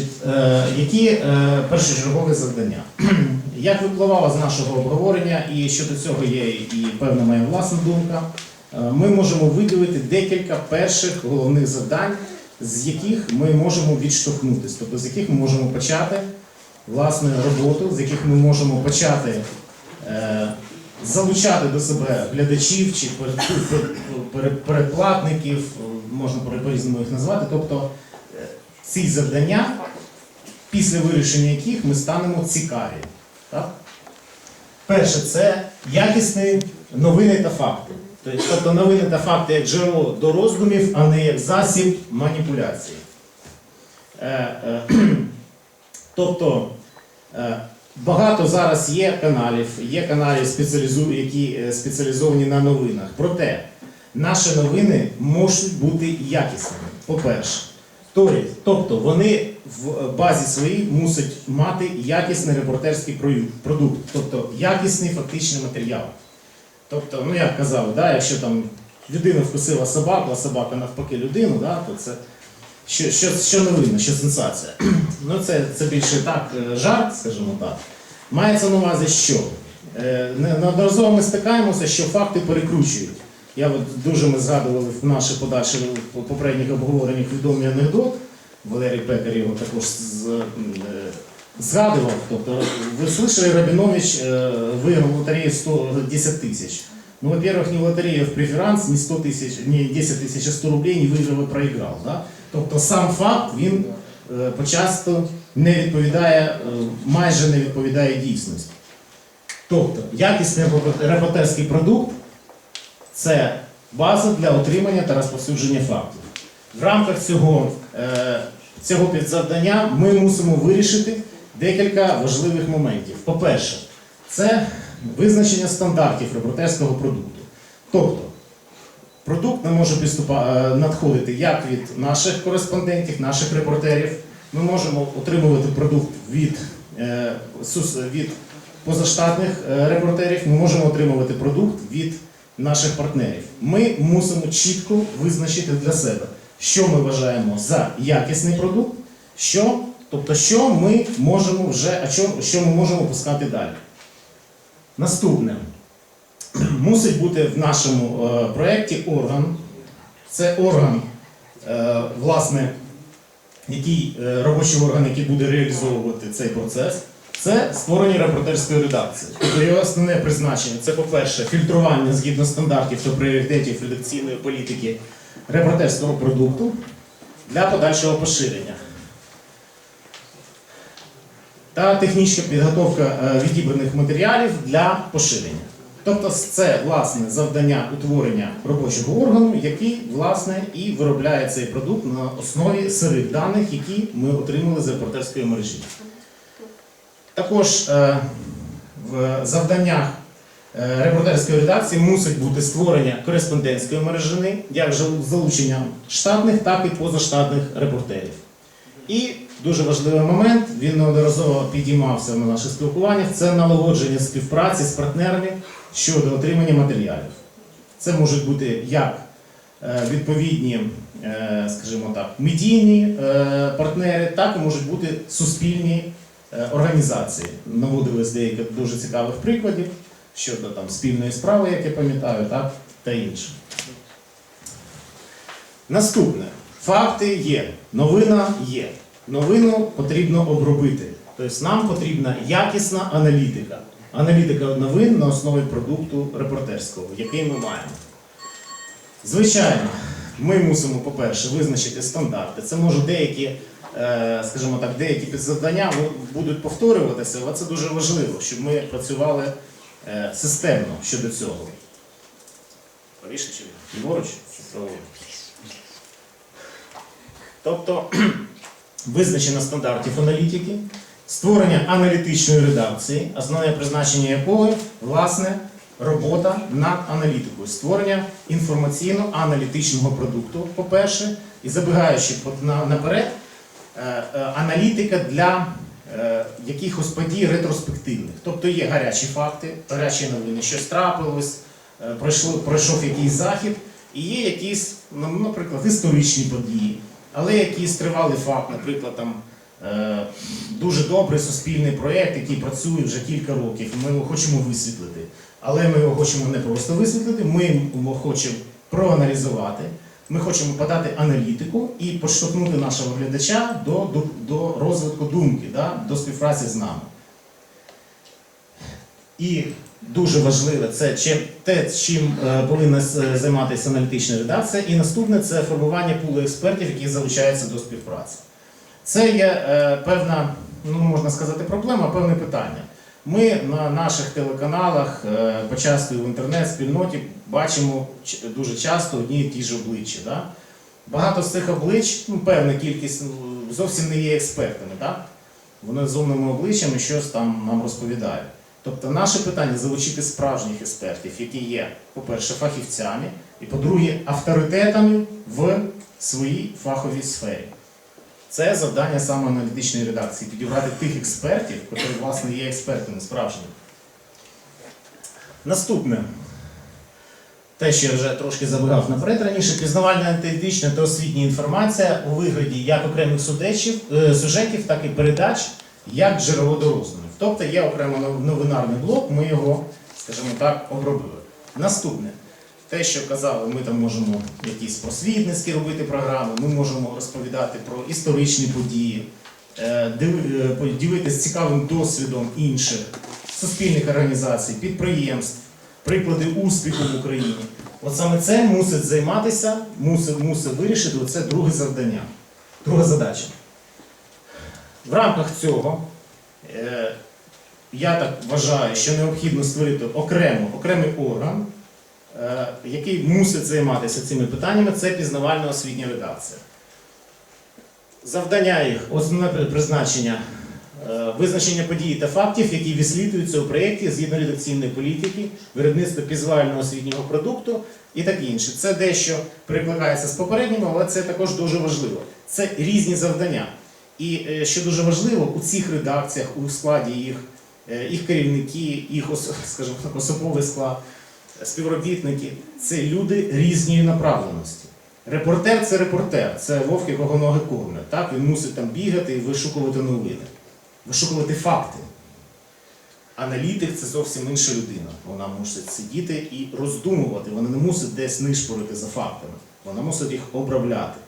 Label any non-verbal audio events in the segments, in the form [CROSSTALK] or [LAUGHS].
Значить, е, які е, першочергові завдання? [CLEARS THROAT] Як випливало з нашого обговорення, і щодо цього є і певна моя власна думка, е, ми можемо виділити декілька перших головних завдань, з яких ми можемо відштовхнутися, тобто з яких ми можемо почати власне роботу, з яких ми можемо почати залучати до себе глядачів чи пер- пер- пер- передплатників, е, можна по- по-різному їх назвати. Тобто ці завдання, після вирішення яких ми станемо цікаві. Так? Перше, це якісні новини та факти. Тобто новини та факти як джерело до роздумів, а не як засіб маніпуляції. Е, е, [CLEARS THROAT] Тобто е, багато зараз є каналів, є каналів, які спеціалізовані на новинах. Проте наші новини можуть бути якісними. По-перше, тобто вони в базі своїй мусять мати якісний репортерський продукт, тобто якісний фактичний матеріал. Тобто, ну як казав, да, якщо там людина вкусила собаку, а собака навпаки людину, да, то це що, що, що новина, що сенсація. [CLEARS THROAT] Ну це, це більше так е, жарт, скажімо так. Мається на увазі, що Е, не- неодноразово ми стикаємося, що факти перекручують. Я от дуже ми згадували в наших подальших попередніх обговореннях відомий анекдот. Валерій Пекар його також з- е, згадував. Тобто, ви слышали, Рабінович е, виграв в лотереї 110 тисяч. Ну, во-первых, не лотерея в преферанс, не 100 тысяч, не 10 тысяч, а 100 рублей не виграв і проіграв. Да? Тобто сам факт він е, почасто не відповідає, е, майже не відповідає дійсності. Тобто, якісний репо- репортерський продукт це база для отримання та розповсюдження фактів. В рамках цього, е, цього підзавдання ми мусимо вирішити декілька важливих моментів. По-перше, це визначення стандартів репортерського продукту. Тобто, продукт не може е, надходити як від наших кореспондентів, наших репортерів. Ми можемо отримувати продукт від, е, від позаштатних репортерів, ми можемо отримувати продукт від наших партнерів. Ми мусимо чітко визначити для себе, що ми вважаємо за якісний продукт, що, тобто, що ми можемо вже, а що, що ми можемо пускати далі. Наступне. [CLEARS THROAT] Мусить бути в нашому е, проєкті орган. Це орган, е, власне, який, е, робочий орган, який буде реалізовувати цей процес. Це створення репортерської редакції. Тобто його основне призначення це, по-перше, фільтрування згідно стандартів та пріоритетів редакційної політики репортерського продукту для подальшого поширення. Та технічна підготовка е, відібраних матеріалів для поширення. Тобто це власне завдання утворення робочого органу, який власне і виробляє цей продукт на основі сирих даних, які ми отримали з репортерської мережі. Також е, в завданнях репортерської редакції мусить бути створення кореспондентської мережини, як же з залученням штатних, так і позаштатних репортерів. І дуже важливий момент, він неодноразово підіймався на наших спілкуваннях, це налагодження співпраці з партнерами щодо отримання матеріалів. Це можуть бути як е, відповідні, е, скажімо так, медійні е, партнери, так і можуть бути суспільні е, організації. Наводились деяких дуже цікавих прикладів щодо там, спільної справи, як я пам'ятаю, так, та інше. Наступне. Факти є, новина є. Новину потрібно обробити. Тобто нам потрібна якісна аналітика. Аналітика новин на основі продукту репортерського, який ми маємо. Звичайно, ми мусимо, по-перше, визначити стандарти. Це може деякі, е, скажімо так, деякі підзавдання будуть повторюватися, але це дуже важливо, щоб ми працювали е, системно щодо цього. Правіше чи ліворуч? Чи праворуч? Тобто [CLEARS THROAT] визначення стандартів аналітики, створення аналітичної редакції, основне призначення якої власне робота над аналітикою, створення інформаційно-аналітичного продукту, по-перше, і забігаючи наперед, е, е, аналітика для якихось подій ретроспективних. Тобто є гарячі факти, гарячі новини, щось трапилось, е, пройшло, пройшов якийсь захід, і є якісь, ну, наприклад, історичні події, але якийсь тривалий факт, наприклад, там е, дуже добрий суспільний проєкт, який працює вже кілька років. Ми його хочемо висвітлити. Але ми його хочемо не просто висвітлити, ми його хочемо проаналізувати. Ми хочемо подати аналітику і підштовхнути нашого глядача до, до, до розвитку думки, да, до співпраці з нами. І дуже важливе це чим, те, чим е, повинна займатися аналітична редакція. І наступне це формування пулу експертів, які залучаються до співпраці. Це є е, певна, ну можна сказати, проблема, певне питання. Ми на наших телеканалах, е, почасти в інтернет-спільноті бачимо дуже часто одні і ті ж обличчя. Да? Багато з цих облич, ну, певна кількість, ну, зовсім не є експертами. Да? Вони з умними обличчями щось там нам розповідають. Тобто наше питання залучити справжніх експертів, які є, по-перше, фахівцями, і по-друге, авторитетами в своїй фаховій сфері. Це завдання саме аналітичної редакції підібрати тих експертів, які, власне, є експертами справжніми. Наступне. Те, що я вже трошки забігав наперед раніше, пізнавальна аналітична та освітня інформація у вигляді як окремих судечів, е, сюжетів, так і передач, як джерело до роздумів. Тобто є окремо новинарний блок, ми його, скажімо так, обробили. Наступне. Те, що казали, ми там можемо якісь просвітницькі робити програми, ми можемо розповідати про історичні події, е, е, ділитися цікавим досвідом інших суспільних організацій, підприємств, приклади успіху в Україні. От саме це мусить займатися, мусить, мусить вирішити оце друге завдання, друга задача. В рамках цього е, я так вважаю, що необхідно створити окремо, окремий орган, який мусить займатися цими питаннями, це пізнавальна освітня редакція. Завдання їх, основне призначення, е, визначення подій та фактів, які висвітлюються у проєкті згідно редакційної політики, виробництво пізнавального освітнього продукту і таке інше. Це дещо перекликається з попереднім, але це також дуже важливо. Це різні завдання. І е, що дуже важливо, у цих редакціях, у складі їх, е, їх керівники, їх скажімо так, особовий склад, співробітники це люди різної направленості. Репортер це репортер, це вовк, якого ноги кормлять. Так? Він мусить там бігати і вишукувати новини, вишукувати факти. Аналітик це зовсім інша людина. Вона мусить сидіти і роздумувати. Вона не мусить десь нишпорити за фактами. Вона мусить їх обробляти.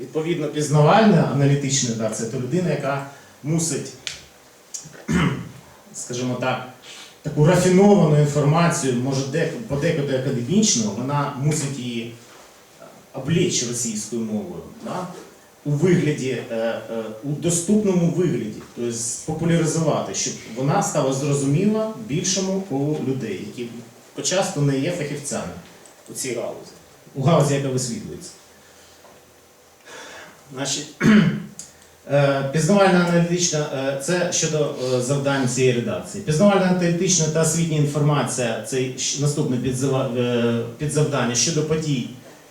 Відповідно, пізнавальна аналітична редакція це людина, яка мусить, [CLEARS THROAT] скажімо так, таку рафіновану інформацію, може подекуди академічну, вона мусить її облечь російською мовою. Да? У вигляді, е, е, у доступному вигляді, тобто популяризувати, щоб вона стала зрозуміла більшому колу людей, які почасто не є фахівцями у цій галузі, у галузі, яка висвітлюється. Значить, е, пізнавальна аналітична е, це щодо е, завдань цієї редакції. Пізнавальна аналітична та освітня інформація це наступне е, підзавдання щодо подій,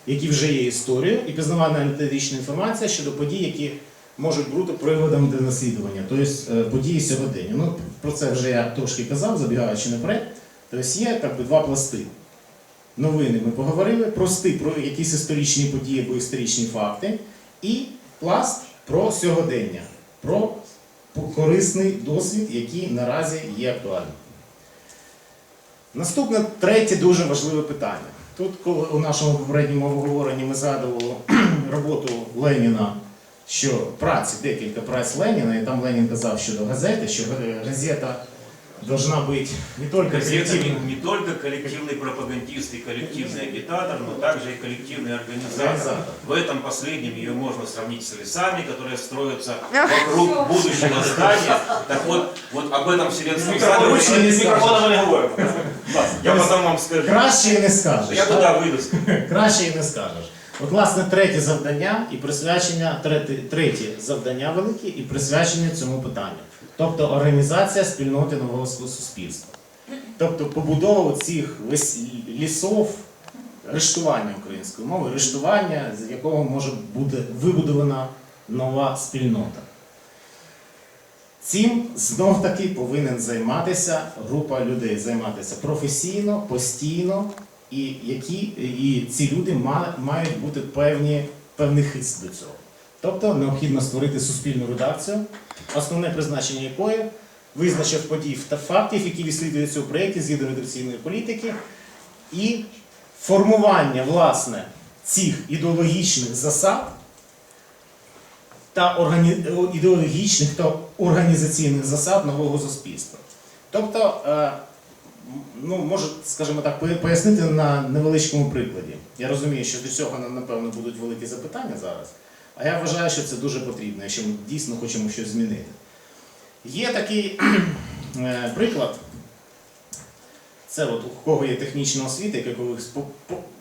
які вже є історією, і пізнавальна аналітична інформація щодо подій, які можуть бути приводом для наслідування, тобто е, події сьогодення. Ну, про це вже я трошки казав, забігаючи наперед. Тобто є як би, два пласти. Новини ми поговорили, прости про якісь історичні події або історичні факти, і пласт про сьогодення, про корисний досвід, який наразі є актуальним. Наступне третє дуже важливе питання. Тут, коли у нашому попередньому обговоренні ми згадували [CLEARS THROAT] роботу Леніна, що праці, декілька праць Леніна, і там Ленін казав щодо газети, що газета должна бути не тільки Газета колективною, не, не только коллективный пропагандист и коллективный агитатор, но также и коллективный организатор. Организатор. В этом последнем ее можно сравнить с лесами, которые строятся [LAUGHS] вокруг будущего здания. Так вот, вот об этом Вселенском Микрофон саду лучше не с микрофоном не говорю. [LAUGHS] Я Тобто потом вам скажу. краще і не скажеш. Я так? туда выйду. [LAUGHS] Краще і не скажеш. От, власне, третє завдання і присвячення, третє, завдання велике і присвячення цьому питанню. Тобто організація спільноти нового суспільства. Тобто побудова цих лісов, рештування української мови, рештування, з якого може бути вибудована нова спільнота. Цим знов таки повинен займатися група людей, займатися професійно, постійно, і, які, і ці люди мають бути певні, певний хист до цього. Тобто необхідно створити суспільну редакцію, основне призначення якої визначив подій та фактів, які відслідуються у проєкті згідно редакційної політики, і формування власне цих ідеологічних засад та органі... ідеологічних та організаційних засад нового суспільства. Тобто, е, ну, можу, скажімо так, пояснити на невеличкому прикладі. Я розумію, що до цього напевно, будуть великі запитання зараз, а я вважаю, що це дуже потрібно, якщо ми дійсно хочемо щось змінити. Є такий [CLEARS THROAT] е, приклад. Це от у кого є технічна освіта, яка колись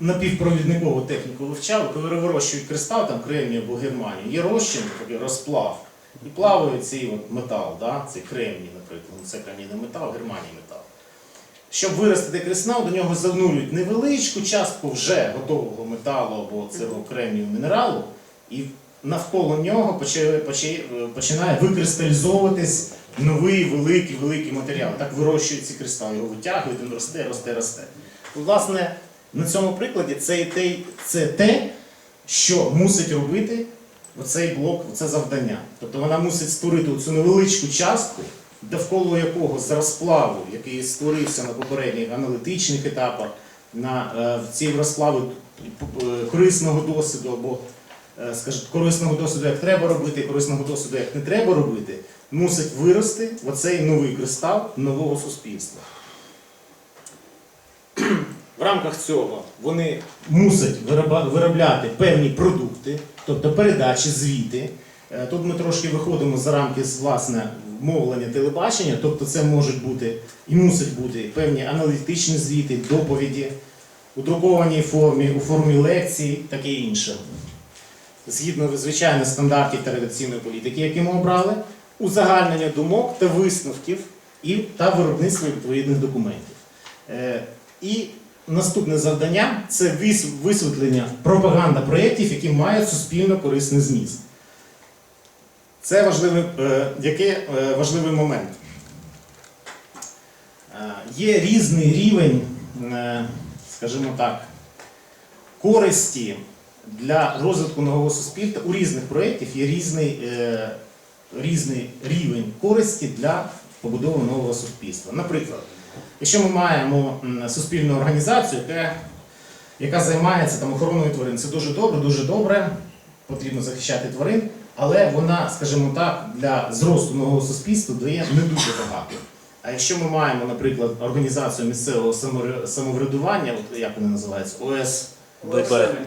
напівпровідникову техніку вивчали, коли вирощують кристал, там кремнію або германію, є розчин, такий розплав, і плавають цей от метал, да? цей кремній, наприклад, це кремнійний метал, германій метал. Щоб виростити кристал, до нього занурюють невеличку частку вже готового металу або цього кремнію мінералу, і навколо нього починає викристалізовуватись новий великий великий матеріал. Так вирощують ці кристали, його витягують, він росте, росте, росте. Власне, на цьому прикладі це, те, це те, що мусить робити оцей блок, це завдання. Тобто вона мусить створити цю невеличку частку, довкола якого з розплаву, який створився на попередніх аналітичних етапах, на е, в цій розплаві е, корисного досвіду або е, скажімо, корисного досвіду, як треба робити, і корисного досвіду, як не треба робити, мусить вирости оцей новий кристал нового суспільства. В рамках цього вони мусять виробляти певні продукти, тобто передачі, звіти. Е, Тут ми трошки виходимо за рамки власне мовлення телебачення, тобто це можуть бути і мусять бути певні аналітичні звіти, доповіді у друкованій формі, у формі лекцій, таке інше. Згідно звичайно стандартів та редакційної політики, які ми обрали, узагальнення думок та висновків і та виробництво відповідних документів. Е, І наступне завдання це висвітлення пропаганда проєктів, які мають суспільно корисний зміст. Це важливий, е, який е, важливий момент. Е, Є різний рівень, скажімо так, користі для розвитку нового суспільства у різних проєктів є різний, різний рівень користі для побудови нового суспільства. Наприклад, якщо ми маємо суспільну організацію, яка, яка займається там, охороною тварин, це дуже добре, дуже добре, потрібно захищати тварин, але вона, скажімо так, для зросту нового суспільства дає не дуже багато. А якщо ми маємо, наприклад, організацію місцевого самоврядування, от як вони називаються, ОС.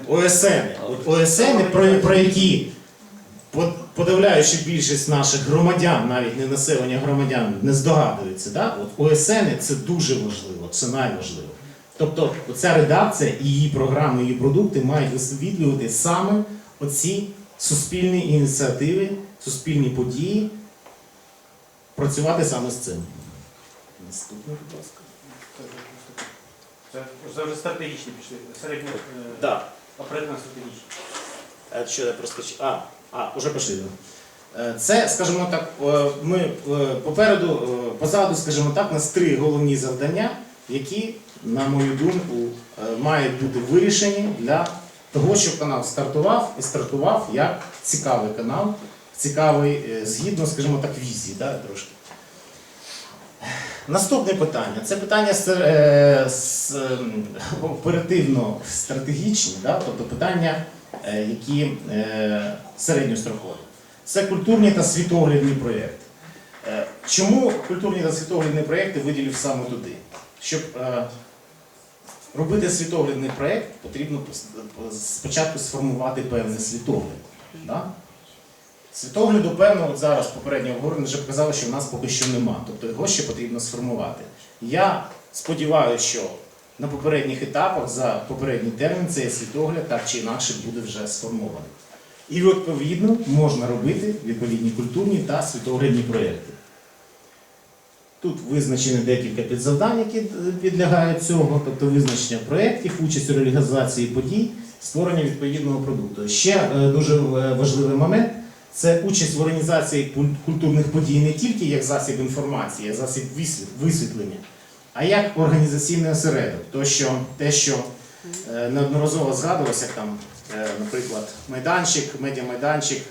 ОСН. От ОСН, про, про які по- подавляюча більшість наших громадян, навіть не населення громадян, не здогадується. Да? От ОСН це дуже важливо, це найважливо. Тобто ця редакція і її програми, її продукти мають висвітлювати саме оці суспільні ініціативи, суспільні події, працювати саме з цим. Наступне, будь ласка. Це вже вже стратегічні пішли, середньо е, Да. оперативно-стратегічні. Е, Що я проскочив? А, а, уже пішли. Е, Це, скажімо так, ми попереду, позаду, скажімо так, у нас три головні завдання, які, на мою думку, мають бути вирішені для того, щоб канал стартував і стартував як цікавий канал, цікавий, е, згідно, скажімо так, візії, да, трошки. Наступне питання. Це питання е, ем, оперативно-стратегічні, да? тобто питання, е, які е, середньострокові. Це культурні та світоглядні проєкти. Е, Чому культурні та світоглядні проєкти виділив саме туди? Щоб е, робити світоглядний проєкт, потрібно спочатку сформувати певний світогляд. Да? Світогляду, певно, от зараз попередньо говорили, вже показали, що в нас поки що нема. Тобто його ще потрібно сформувати. Я сподіваюся, що на попередніх етапах за попередній термін цей світогляд так чи інакше буде вже сформований. І відповідно можна робити відповідні культурні та світоглядні проєкти. Тут визначені декілька підзавдань, які підлягають цього, тобто визначення проєктів, участь у реалізації подій, створення відповідного продукту. Ще е, дуже е, важливий момент це участь в організації культурних подій не тільки як засіб інформації, як засіб висвітлення, а як організаційний осередок. То, що, те, що е, неодноразово згадувалося, там, наприклад, майданчик, медіамайданчик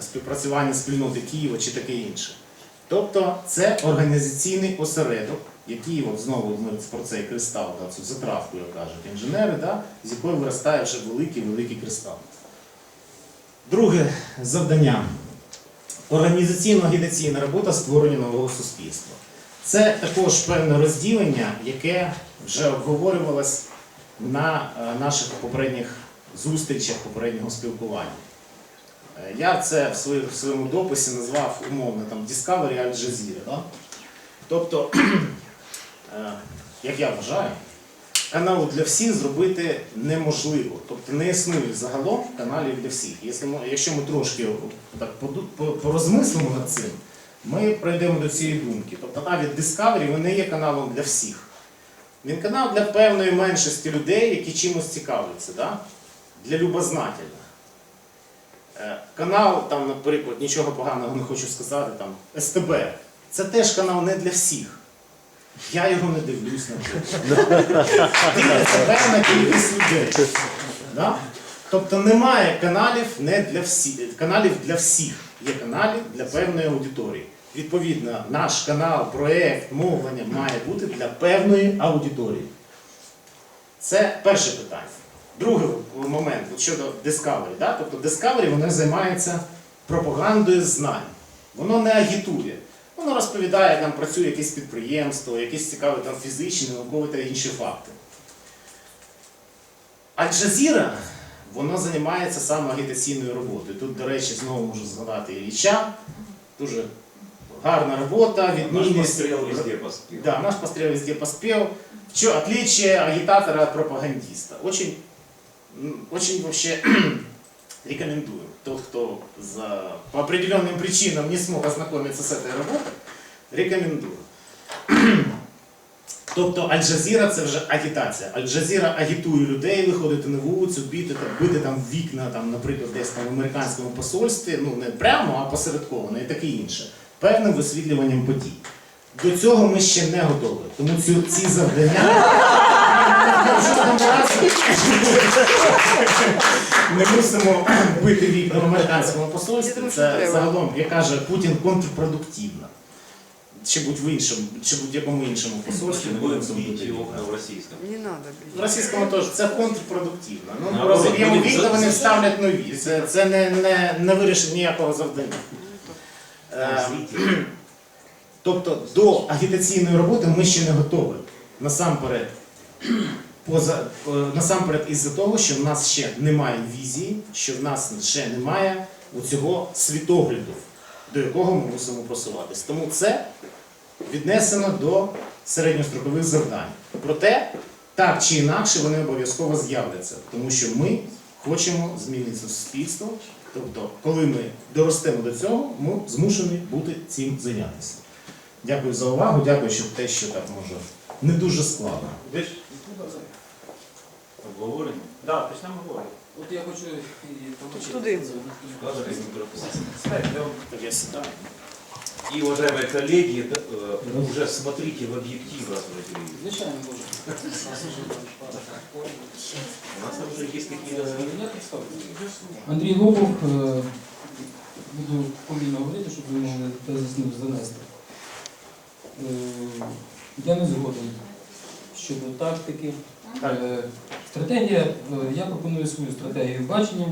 співпрацювання спільноти Києва чи таке інше. Тобто це організаційний осередок, який от знову про цей кристал, да, цю затравку, як кажуть інженери, да, з якої виростає вже великий-великий кристал. Друге завдання організаційно-агітаційна робота створення нового суспільства. Це також певне розділення, яке вже обговорювалось на е, наших попередніх зустрічах, попереднього спілкування. Е, Я це в своєму дописі назвав умовно там Discovery Al Jazeera. Да? Тобто, [CLEARS THROAT] е, як я вважаю, каналу для всіх зробити неможливо. Тобто не існує загалом каналів для всіх. Якщо ми, трошки так порозмислимо над цим, ми прийдемо до цієї думки. Тобто навіть Discovery не є каналом для всіх. Він канал для певної меншості людей, які чимось цікавляться, да? для любознательних. Е, Канал, там, наприклад, нічого поганого не хочу сказати, там, СТБ. Це теж канал не для всіх. Я його не дивлюсь, наприклад. Дивляться певна кількість людей. Да? Тобто немає каналів не для всіх, каналів для всіх. Є каналів для певної аудиторії. Відповідно, наш канал, проєкт, мовлення має бути для певної аудиторії. Це перше питання. Другий момент от щодо Discovery. Да? Тобто Discovery воно займається пропагандою знань. Воно не агітує. Воно розповідає, як там працює якесь підприємство, якісь цікаві там фізичні, наукові та інші факти. Аль-Джазіра, воно займається саме агітаційною роботою. Тут, до речі, знову можу згадати Ілліча. Дуже гарна робота, Наш відмінність. пострел везде поспел. Да, наш пострел везде поспел. В чё отличие агитатора от пропагандиста? Очень, очень вообще [CLEARS THROAT] рекомендую. Тот, кто за, по определенным причинам не смог ознакомиться с этой работой, рекомендую. [CLEARS THROAT] Тобто Аль-Джазіра це вже агітація. Аль-Джазіра агітує людей виходити на вулицю, бити, там, бити там вікна, там, наприклад, десь там в американському посольстві, ну не прямо, а посередковано і таке інше. Певним висвітлюванням подій. До цього ми ще не готові. Тому ці, ці завдання не мусимо бити вікна в американському посольстві. Це загалом, як каже Путін, контрпродуктивно. Чи будь в іншому, чи будь-якому іншому посольстві не Будем мусимо бити вікна. в российском. Не надо В російському теж це контрпродуктивно. Ну, розіб'ємо вікна, вони вставлять нові. Це, це не, не, не вирішить ніякого завдання. Е, Тобто до агітаційної роботи ми ще не готові. Насамперед, [CLEARS THROAT] поза, е, насамперед із-за того, що в нас ще немає візії, що в нас ще немає цього світогляду, до якого ми мусимо просуватись. Тому це віднесено до середньострокових завдань. Проте, так чи інакше, вони обов'язково з'являться, тому що ми хочемо змінити суспільство. Тобто, коли ми доростемо до цього, ми змушені бути цим зайнятися. Дякую за увагу, дякую, що те, що так може не дуже складно Десь? Обговорено. Да, почнемо говорити. От я хочу і получити. Туди. Даже без микрофона. Ставте, я вам Так я сідаю. И, уважаемые коллеги, это, э, уже смотрите в объектив, раз вы на телевизоре. Звичайно, дуже. У нас там уже есть какие-то Е, Я представлю. Андрій Лобов, е, буду повільно говорити, щоб ви могли тезисно занести. Е, Я не згоден щодо тактики. Е, Стратегія, е, я пропоную свою стратегію бачення,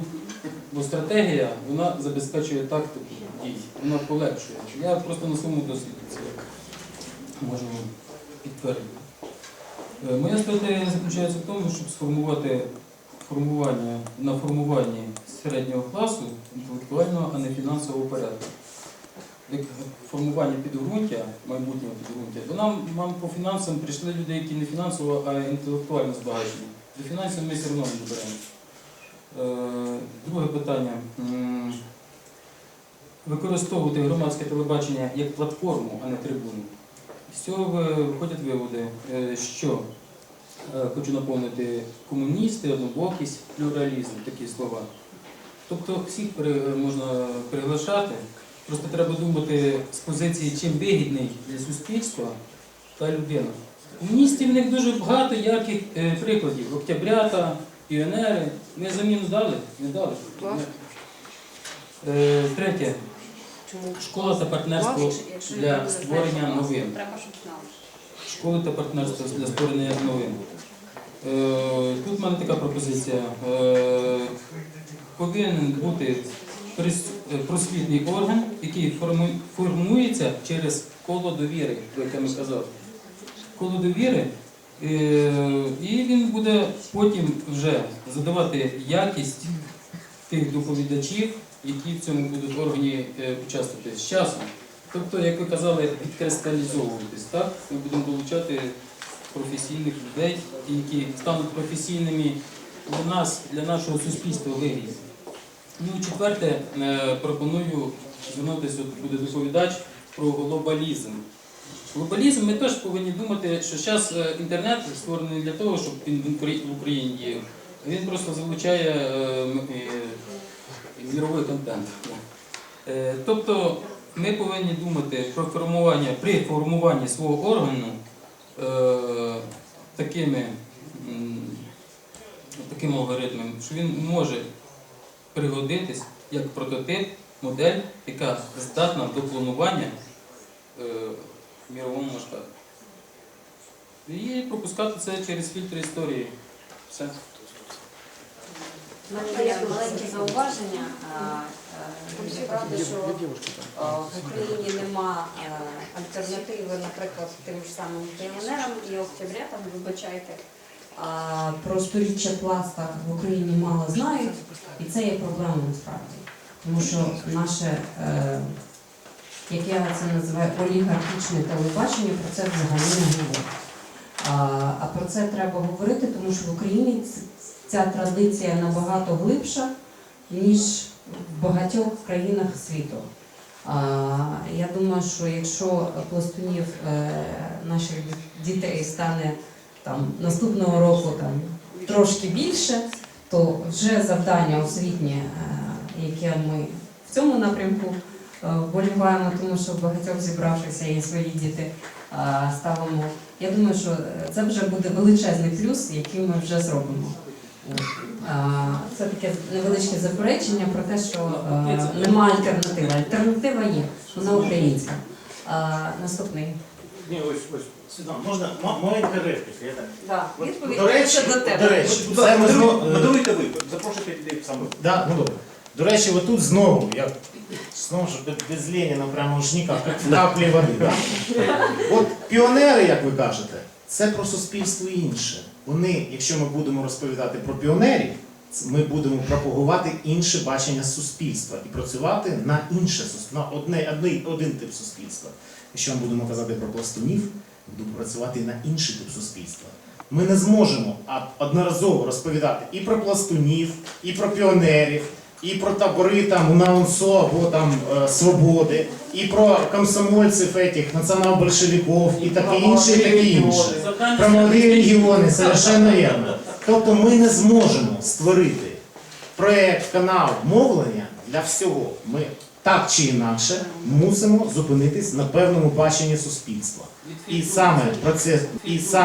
бо стратегія вона забезпечує тактику дій, вона полегшує. Я просто на своєму досвіді це можу підтвердити. Е, Моя стратегія заключається в тому, щоб сформувати формування на формуванні середнього класу інтелектуального, а не фінансового порядку. Формування підґрунтя, майбутнього підґрунтя, бо нам, нам по фінансам прийшли люди, які не фінансово, а інтелектуально збагачені. До фінансів ми все одно не доберемося. Е, Друге питання. Використовувати громадське телебачення як платформу, а не трибуну. З цього виходять виводи, е, що е, хочу наповнити комуністи, однобокість, плюралізм, такі слова. Тобто всіх можна приглашати, просто треба думати з позиції, чим вигідний для суспільства та людина. Комуністів в них дуже багато ярких е, прикладів. Октябрята, піонери. Ми заміну дали? Не дали. Е, Третє. Школа та партнерство для створення новин. Школи та партнерство для створення новин. Е, Тут в мене така пропозиція. Е, Повинен бути просвітний орган, який формується через коло довіри, про яке ми казали. Коло довіри, е, і він буде потім вже задавати якість тих доповідачів, які в цьому будуть органі е, участвувати з часом. Тобто, як ви казали, відкристалізовуватись, так? Ми будемо долучати професійних людей, які стануть професійними для нас, для нашого суспільства вигідні. Ну і четверте, е, пропоную звернутися, от буде доповідач про глобалізм. Глобалізм ми теж повинні думати, що зараз інтернет створений для того, щоб він в Україні діяв. Він просто залучає е, е, міровий контент. Е, Тобто ми повинні думати про формування при формуванні свого органу е, такими, таким алгоритмом, що він може пригодитись як прототип, модель, яка здатна до планування е, в міровому масштабі. І пропускати це через фільтр історії. Все. У мене є маленьке зауваження. Правда, що в Україні нема е, альтернативи, наприклад, тим ж самим піонерам і октябрятам, вибачайте. А, про сторіччя пласта в Україні мало знають, і це є проблема насправді. Тому що наше, е, як я це називаю, олігархічне телебачення про це взагалі не говорить. А, а про це треба говорити, тому що в Україні ця традиція набагато глибша, ніж в багатьох країнах світу. Я думаю, що якщо пластунів е, наших дітей стане там наступного року там трошки більше, то вже завдання освітнє, е, яке ми в цьому напрямку е, вболіваємо, тому що багатьох зібравшися і свої діти е, ставимо. Я думаю, що це вже буде величезний плюс, який ми вже зробимо. Це таке невеличке заперечення про те, що е, нема альтернативи. Альтернатива є, вона українська. Наступний. Ні, ось, ось. Світлана, можна ма- маленька репліка? Я так. Да, відповідь до речі, лише до тебе. до речі, це ми знову, е, ви, запрошуйте людей саме. Да, ну добре. До речі, отут знову, як знову ж без, без Леніна прямо ж ніяк, як в каплі води. Да? От піонери, як ви кажете, це про суспільство інше. Вони, якщо ми будемо розповідати про піонерів, ц- ми будемо пропагувати інше бачення суспільства і працювати на інше суспільство, на одне, одне, один тип суспільства. Якщо ми будемо казати про пластунів, будемо працювати на інший тип суспільства. Ми не зможемо одноразово розповідати і про пластунів, і про піонерів, і про табори там на УНСО або там е, свободи, і про комсомольців етих, націонал-большевиків, і таке інше, і таке інше. Про молоді регіони, совершенно вірно. Тобто ми не зможемо створити проєкт, канал мовлення для всього. Ми так чи інакше мусимо зупинитись на певному баченні суспільства. І саме про це і саме